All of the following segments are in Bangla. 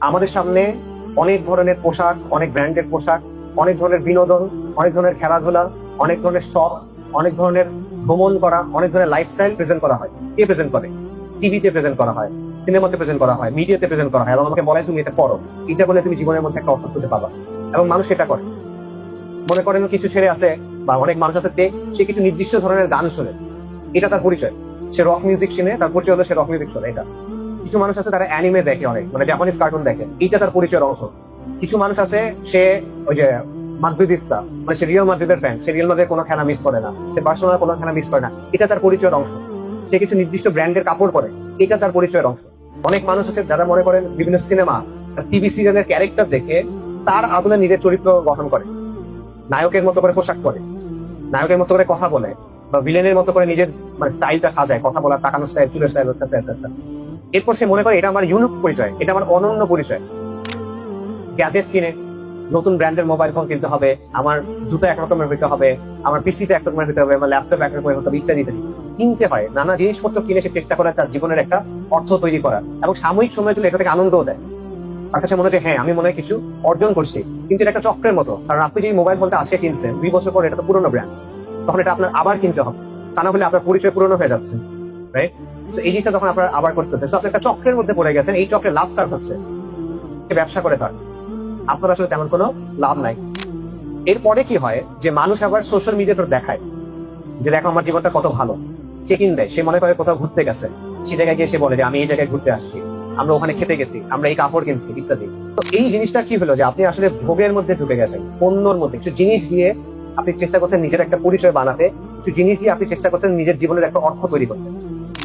আমাদের সামনে অনেক ধরনের পোশাক, অনেক ব্র্যান্ডের পোশাক, অনেক ধরনের বিনোদন, অনেক ধরনের খেলাধুলা, অনেক ধরনের শখ, অনেক ধরনের ভ্রমণ করা, অনেক ধরনের লাইফস্টাইল প্রেজেন্ট করা হয়। কে প্রেজেন্ট করে? টিভিতে প্রেজেন্ট করা হয় সিনেমাতে প্রেজেন্ট করা হয় মিডিয়াতে প্রেজেন্ট করা হয়। এবং আমাকে বলে, তুমি এটা করো। এটা বলে তুমি জীবনের মধ্যে একটা অর্থ খুঁজে পাবা। এবং মানুষ এটা করে। মনে করেন কিছু ছেলে আছে, বা অনেক মানুষ আছে সে কিছু নির্দিষ্ট ধরনের গান শোনে। এটা তার পরিচয়। সে রক মিউজিক শুনে তার পরিচয় হলো সে রক মিউজিক শোনে, এটা। কিছু মানুষ আছে তারা অ্যানিমে দেখে অনেক মানে জাপানিজ কার্টুন দেখে। এইটা তার পরিচয়ের অংশ। কিছু মানুষ আছে, সে ওই যে মাদ্রিদিস্তা মানে সে রিয়াল মাদ্রিদের ফ্যান সে রিয়াল মাদ্রিদের কোনো খেলা মিস করে না, সে বার্সেলোনার কোনো খেলা মিস করে না। এটা তার পরিচয়ের অংশ। সে কিছু নির্দিষ্ট ব্র্যান্ডের কাপড় পরে, এটা তার পরিচয়ের অংশ। অনেক মানুষ আছে, যারা মনে করেন বিভিন্ন সিনেমা টিভি সিরিয়ালের ক্যারেক্টার দেখে তার আদলে নিজের চরিত্র গঠন করে। নায়কের মতো করে পোশাক পরে, নায়কের মতো করে কথা বলে, বা ভিলেনের মতো করে নিজের মানে স্টাইলটা সাজায়, কথা বলার তাকানো স্টাইল চুলের স্টাইল এটসেট্রা এরপর সে মনে করে এটা আমার ইউনিক পরিচয়, এটা আমার অনন্য পরিচয়। গ্যাজেট কিনে নতুন ব্র্যান্ডের মোবাইল ফোন কিনতে হবে, আমার জুতো এক রকমের হইতে হবে, আমার পিসিতে এক রকমের হতে হবে, আমার ল্যাপটপ এক রকমের হতে হবে, ইত্যাদি ইত্যাদি। কিনতে হয়, নানা জিনিসপত্র কিনে সে চেষ্টা করে তার জীবনের একটা অর্থ তৈরি করা এবং সাময়িক সময় চলে এটা থেকে আনন্দও দেয়। তার কাছে মনে হয় হ্যাঁ আমি মনে হয় কিছু অর্জন করছি, কিন্তু এটা একটা চক্রের মতো। কারণ আপনি যে মোবাইল ফোনটা আজকে কিনছেন, দুই বছর পর এটা তো পুরোনো ব্র্যান্ড তখন এটা আপনার আবার কিনতে হবে। তা না হলে আপনার পরিচয় পুরনো হয়ে যাচ্ছে। রাইট এই জিনিসটা তখন আপনার আবার একটা চক্রের মধ্যে পড়ে গেছেন, এই চক্রের লাভ কার হচ্ছে? সে ব্যবসা করে তার। আপনার আসলে তেমন কোনো লাভ নাই। এরপরে কি হয় যে মানুষ আবার সোশ্যাল মিডিয়াতে দেখায় যে দেখো আমার জীবনটা কত ভালো। চেক ইন দেয়। সে মনে করে কোথাও ঘুরতে গেছে। সে জায়গায় গিয়ে সে বলে যে আমি এই জায়গায় ঘুরতে আসছি। আমরা ওখানে খেতে গেছি। আমরা এই কাপড় কিনছি, ইত্যাদি। তো এই জিনিসটা কি হলো যে আপনি আসলে ভোগের মধ্যে ঢুকে গেছেন, পণ্যর মধ্যে। কিছু জিনিস দিয়ে আপনি চেষ্টা করছেন নিজের একটা পরিচয় বানাতে। কিছু জিনিস দিয়ে আপনি চেষ্টা করছেন নিজের জীবনের একটা অর্থ তৈরি করতে।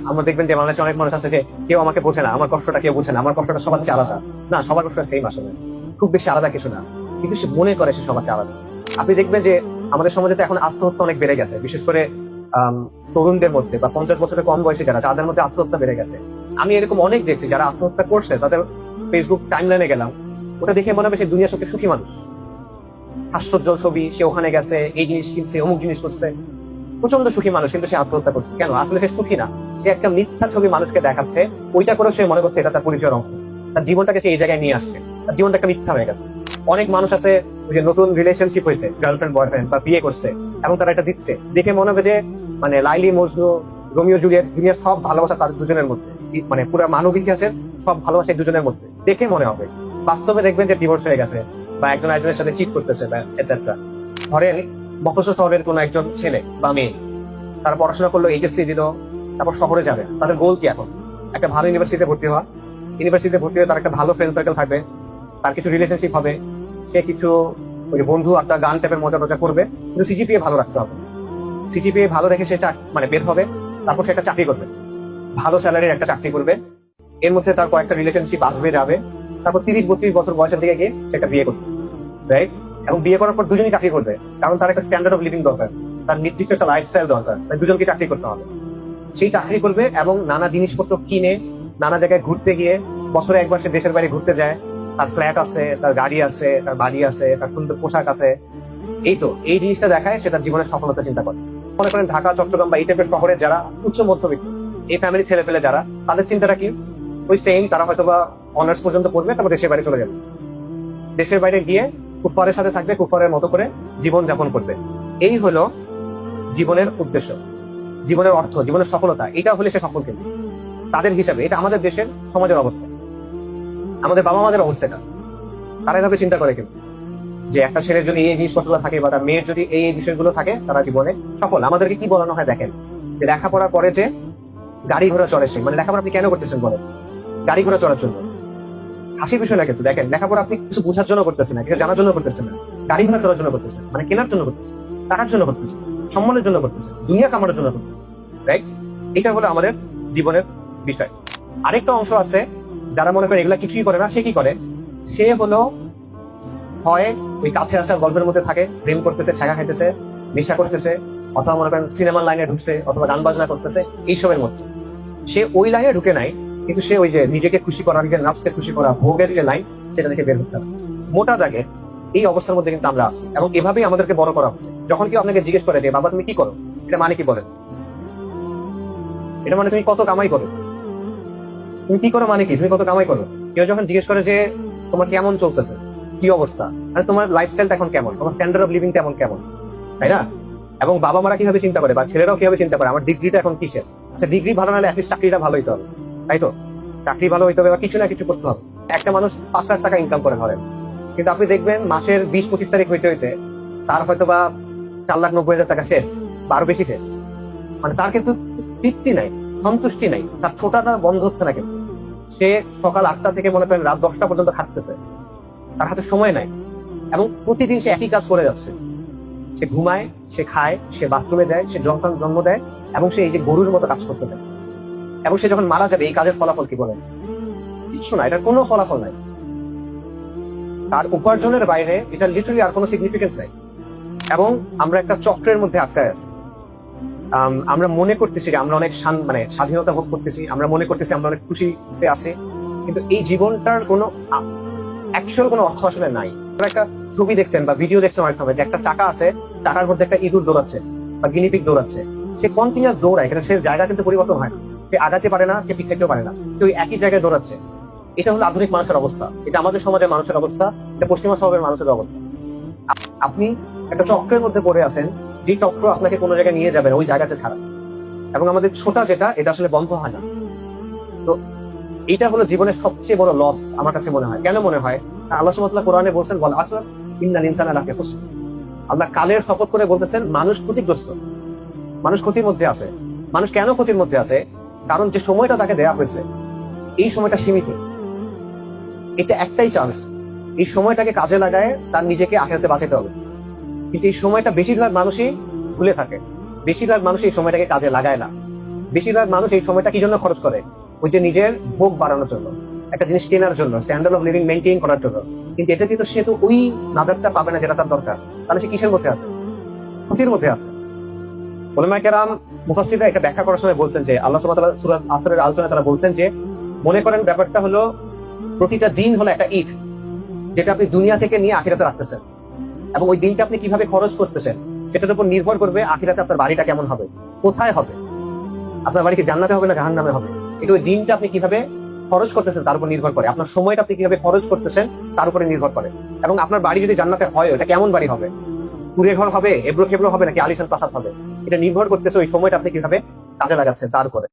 আমরা দেখবেন যে বাংলাদেশে অনেক মানুষ আছে যে কেউ আমাকে বোঝে না, আমার কষ্টটা কেউ বোঝে না, আমার কষ্টটা সবার চেয়ে আলাদা। না, সবার কষ্টটা সেম আসলে। খুব বেশি আলাদা কিছু না। কিন্তু সে মনে করে সে সবার চেয়ে আলাদা। আপনি দেখবেন যে আমাদের সমাজে তো এখন আত্মহত্যা অনেক বেড়ে গেছে। বিশেষ করে তরুণদের মধ্যে বা পঞ্চাশ বছরের কম বয়সী যারা তাদের মধ্যে আত্মহত্যা বেড়ে গেছে। আমি এরকম অনেক দেখছি যারা আত্মহত্যা করছে, তাদের ফেসবুক টাইম লাইনে গেলাম। ওটা দেখে মনে হবে সে দুনিয়া সত্যি সুখী মানুষ। হাস্যোজ্জ্বল ছবি, সে ওখানে গেছে, এই জিনিস কিনছে, অমুক জিনিস করছে। প্রচণ্ড সুখী মানুষ, কিন্তু সে আত্মহত্যা করছে। কেন? আসলে সে সুখী না। সে একটা মিথ্যা ছবি মানুষকে দেখাচ্ছে, ওইটা করে সে মনে করছে এটা তার পরিচয়ের অংশ। তার জীবনটাকে সে এই জায়গায় নিয়ে আসছে। তার জীবনটা একটা মিথ্যা হয়ে গেছে। অনেক মানুষ আছে যে নতুন রিলেশনশিপ হয়েছে গার্লফ্রেন্ড বয়ফ্রেন্ড বা বিয়ে করছে, এবং তারা এটা দিচ্ছে। দেখে মনে হবে যে মানে লাইলি, মজনু, রোমিও, জুলিয়েট, দুনিয়ার সব ভালোবাসা তাদের দুজনের মধ্যে। মানে পুরো মানব ইতিহাসের সব ভালোবাসা দুজনের মধ্যে। দেখে মনে হবে। বাস্তবে দেখবেন যে ডিভোর্স হয়ে গেছে, বা একজন একজনের সাথে চিট করতেছে এটসেট্রা ধরেন মফস্বল শহরের কোনো একজন ছেলে বা মেয়ে, তারা পড়াশোনা করল এইচএসসি দিল, তারপর শহরে যাবে। তাদের গোল কি এখন? একটা ভালো ইউনিভার্সিটিতে ভর্তি হওয়া। ইউনিভার্সিটিতে ভর্তি হয়ে তার একটা ভালো ফ্রেন্ড সার্কেল থাকবে। তার কিছু রিলেশনশিপ হবে। সে কিছু ওই বন্ধু একটা গান টাইপের মজা টজা করবে। কিন্তু সিজিপিএ ভালো রাখতে হবে। সিজিপিএ ভালো রেখে সে মানে বের হবে। তারপর সে একটা চাকরি করবে। ভালো স্যালারির একটা চাকরি করবে। এর মধ্যে তার কয়েকটা রিলেশনশিপ আসবে, যাবে। তারপর তিরিশ বত্রিশ বছর বয়সের দিকে গিয়ে একটা বিয়ে করবে। রাইট এবং বিয়ে করার পর দুজনই চাকরি করবে। কারণ তার একটা স্ট্যান্ডার্ড অফ লিভিং দরকার। তার নির্দিষ্ট একটা লাইফস্টাইল দরকার। তাই দুজনকে চাকরি করতে হবে। সেই চাকরি করবে এবং নানা জিনিসপত্র কিনে, নানা জায়গায় ঘুরতে গিয়ে বছরে একবার সে দেশের বাইরে ঘুরতে যায়। তার ফ্ল্যাট আছে, তার গাড়ি আছে, তার বাড়ি আছে, তার সুন্দর পোশাক আছে। এই তো, এই জিনিসটা দেখায় সে তার জীবনের সফলতা চিন্তা করে। মনে করেন ঢাকা, চট্টগ্রাম বা এই টাইপের শহরের যারা উচ্চ মধ্যবিত্ত, এই ফ্যামিলি ছেলে পেলে যারা, তাদের চিন্তাটা কি? ওই সেম তারা হয়তো বা অনার্স পর্যন্ত পড়বে, তারপর দেশের বাইরে চলে যাবে। দেশের বাইরে গিয়ে কুফারের সাথে থাকবে, কুফারের মতো করে জীবন যাপন করবে। এই হলো জীবনের উদ্দেশ্য, জীবনের অর্থ, জীবনের সফলতা। এটা হলে সে সফল কিন্তু তাদের হিসাবে, এটা আমাদের দেশের সমাজের অবস্থা। আমাদের বাবা মাদের অবস্থা এটা। তারা এভাবে চিন্তা করে কিন্তু যে একটা ছেলের যদি এই জিনিসপত্রগুলো থাকে বা তার মেয়ের যদি এই বিষয়গুলো থাকে, তারা জীবনে সফল। আমাদেরকে কি বলানো হয় দেখেন, যে লেখাপড়া করে যে গাড়ি ঘোড়া চড়ে সে। মানে লেখাপড়া আপনি কেন করতেছেন বলেন? গাড়ি ঘোড়া চড়ার জন্য। হাসির বিষয় না কিন্তু দেখেন, লেখাপড়া আপনি কিছু বোঝার জন্য করতেছেন না, কিছু জানার জন্য করতেছেন না। গাড়ি ঘোড়া চড়ার জন্য করতেছেন মানে কেনার জন্য করতেছেন, টাকার জন্য করতেছেন, সম্মানের জন্য করতেছেন, দুনিয়া কামানোর জন্য করতেছেন রাইট এটা হলো আমাদের জীবনের বিষয়। আরেকটা অংশ আছে, যারা মনে করে এগুলা কিছুই করে না, সে কি করে? সে হলো হয় ওই কাছে আসার গল্পের মধ্যে থাকে, প্রেম করতেছে ছাগা খাইতেছে, নেশা করতেছে, অথবা মনে করেন সিনেমার লাইনে ঢুকছে, অথবা গান বাজনা করতেছে, এইসবের মধ্যে। সে ওই লাইনে ঢুকে নাই কিন্তু সে ওই যে নিজেকে খুশি করা, নিজের নাচকে খুশি করা, ভোগের যে লাইন সেটা থেকে বের হচ্ছে। মোটা দাগে এই অবস্থার মধ্যে কিন্তু আমরা আছি এবং এভাবেই আমাদেরকে বড় করা হচ্ছে। যখন কেউ আপনাকে জিজ্ঞেস করে যে, বাবা, তুমি কি করো? এটা মানে কি বলেন? এটা মানে তুমি কত কামাই করো? তুমি কি করো মানে কি? তুমি কত কামাই করো? কেউ যখন জিজ্ঞেস করে যে, তোমার কেমন চলতেছে? কি অবস্থা? মানে তোমার লাইফস্টাইলটা এখন কেমন? তোমার স্ট্যান্ডার্ড অফ লিভিং এখন কেমন? তাই না? এবং বাবা মারা কীভাবে চিন্তা করে বা ছেলেরাও কীভাবে চিন্তা করে? আমার ডিগ্রিটা এখন কিসের? আচ্ছা ডিগ্রি ভালো নাহলে অ্যাটলিস্ট চাকরিটা ভালোই হবে। তাই তো? চাকরি ভালো হইতে হবে বা কিছু না কিছু করতে হবে। একটা মানুষ পাঁচ লাখ টাকা ইনকাম করে ধরেন। কিন্তু আপনি দেখবেন মাসের বিশ, পঁচিশ তারিখ হইতে হইতে তার হয়তো বা চার লাখ নব্বই হাজার টাকা শেষ বা আরও বেশি শেষ মানে তার কিন্তু তৃপ্তি নাই, সন্তুষ্টি নাই। তার ছোটাটা বন্ধ হচ্ছে না কিন্তু। সে সকাল আটটা থেকে মনে করেন রাত দশটা পর্যন্ত খাটতেছে। তার হাতে সময় নাই। এবং প্রতিদিন সে একই কাজ করে যাচ্ছে। সে ঘুমায়, সে খায়, সে বাথরুমে দেয়, সে জন্ম দেয়, এবং সে এই যে গরুর মতো কাজ করতে দেয় এবং সে যখন মারা যাবে, এই কাজের ফলাফল কি বলেন? কিছু না, এটার কোনো ফলাফল নাই। তার উপার্জনের বাইরে এটা লিটারালি আর কোনো সিগনিফিকেন্স নাই। এবং আমরা একটা চক্রের মধ্যে আটকায় আছি। আমরা মনে করতেছি যে আমরা অনেক মানে স্বাধীনতা ভোগ করতেছি, আমরা মনে করতেছি আমরা অনেক খুশিতে আছি, কিন্তু এই জীবনটার কোনো অ্যাকচুয়াল কোনো অর্থ আসলে নাই। একটা ছবি দেখছেন বা ভিডিও দেখছেন অনেক সময় যে একটা চাকা আছে, চাকার মধ্যে একটা ইঁদুর দৌড়াচ্ছে বা গিনিপিক দৌড়াচ্ছে। সে কন্টিনিউস দৌড়ায়, কিন্তু সে জায়গা কিন্তু পরিবর্তন হয় না। সে আগাতে পারে না সে পিছাইতেও পারে না। ওই একই জায়গায় দৌড়াচ্ছে। এটা হলো আধুনিক মানুষের অবস্থা। এটা আমাদের সমাজের মানুষের অবস্থা। এটা পশ্চিমা সমাজের মানুষের অবস্থা। আপনি একটা চক্রের মধ্যে পড়ে আছেন। যে চক্র আপনাকে কোনো জায়গায় নিয়ে যাবে ওই জায়গাতে ছাড়া। এবং আমাদের ছোটা যেটা, এটা আসলে বন্ধ হয় না। তো এইটা হলো জীবনের সবচেয়ে বড় লস আমার কাছে মনে হয়। কেন মনে হয়? আল্লাহ কোরআনে বলছেন বল আসর ইন্নাল ইনসানা লাফি খুসর। আল্লাহ কালের শপথ করে বলতেছেন, মানুষ ক্ষতিগ্রস্ত। মানুষ ক্ষতির মধ্যে আছে। মানুষ কেন ক্ষতির মধ্যে আছে? কারণ যে সময়টা তাকে দেয়া হয়েছে, এই সময়টা সীমিত। এটা একটাই চান্স এই সময়টাকে কাজে লাগায় তার নিজেকে আখেরাতে বাঁচাতে হবে। কিন্তু এই সময়টা বেশিরভাগ মানুষই ভুলে থাকে। বেশিরভাগ মানুষ এই সময়টাকে কাজে লাগায় না। বেশিরভাগ মানুষ এই সময়টা কি জন্য খরচ করে? ওই যে নিজের ভোগ বাড়ানোর জন্য। একটা জিনিস কেনার জন্য স্ট্যান্ডার্ড অফ লিভিং মেনটেন করার জন্য। কিন্তু এটা কিন্তু সে তো ওই নাজারটা পাবে না যেটা তার দরকার। তাহলে সে কিসের মধ্যে আছে? ক্ষতির মধ্যে আছে। ব্যাখ্যা করার সময় বলছেন যে, আল্লাহ সুবহানাহু ওয়া তাআলা সূরা আসরের আলোচনায় তারা বলছেন যে, মনে করেন ব্যাপারটা হলো, প্রতিটা দিন হলো একটা যেটা আপনি দুনিয়া থেকে নিয়ে আখিরাতে আসতেছেন। এবং ওই দিনটা আপনি কীভাবে খরচ করতেছেন, সেটার উপর নির্ভর করবে আখিরাতে আপনার বাড়িটা কেমন হবে, কোথায় হবে। আপনার বাড়ি কি জান্নাতে হবে না জাহান্নামে হবে? এটা ওই দিনটা আপনি কীভাবে খরচ করতেছেন, তার উপর নির্ভর করে। আপনার সময়টা আপনি কীভাবে খরচ করতেছেন, তার উপরে নির্ভর করে। এবং আপনার বাড়ি যদি জান্নাতে হয়, ওটা কেমন বাড়ি হবে? কুড়ে ঘর হবে এবড়ো খেবড়ো হবে নাকি আলিশান প্রাসাদ হবে? এটা নির্ভর করতেছে ওই সময়টা আপনি কীভাবে কাজে লাগাচ্ছেন তার উপরে।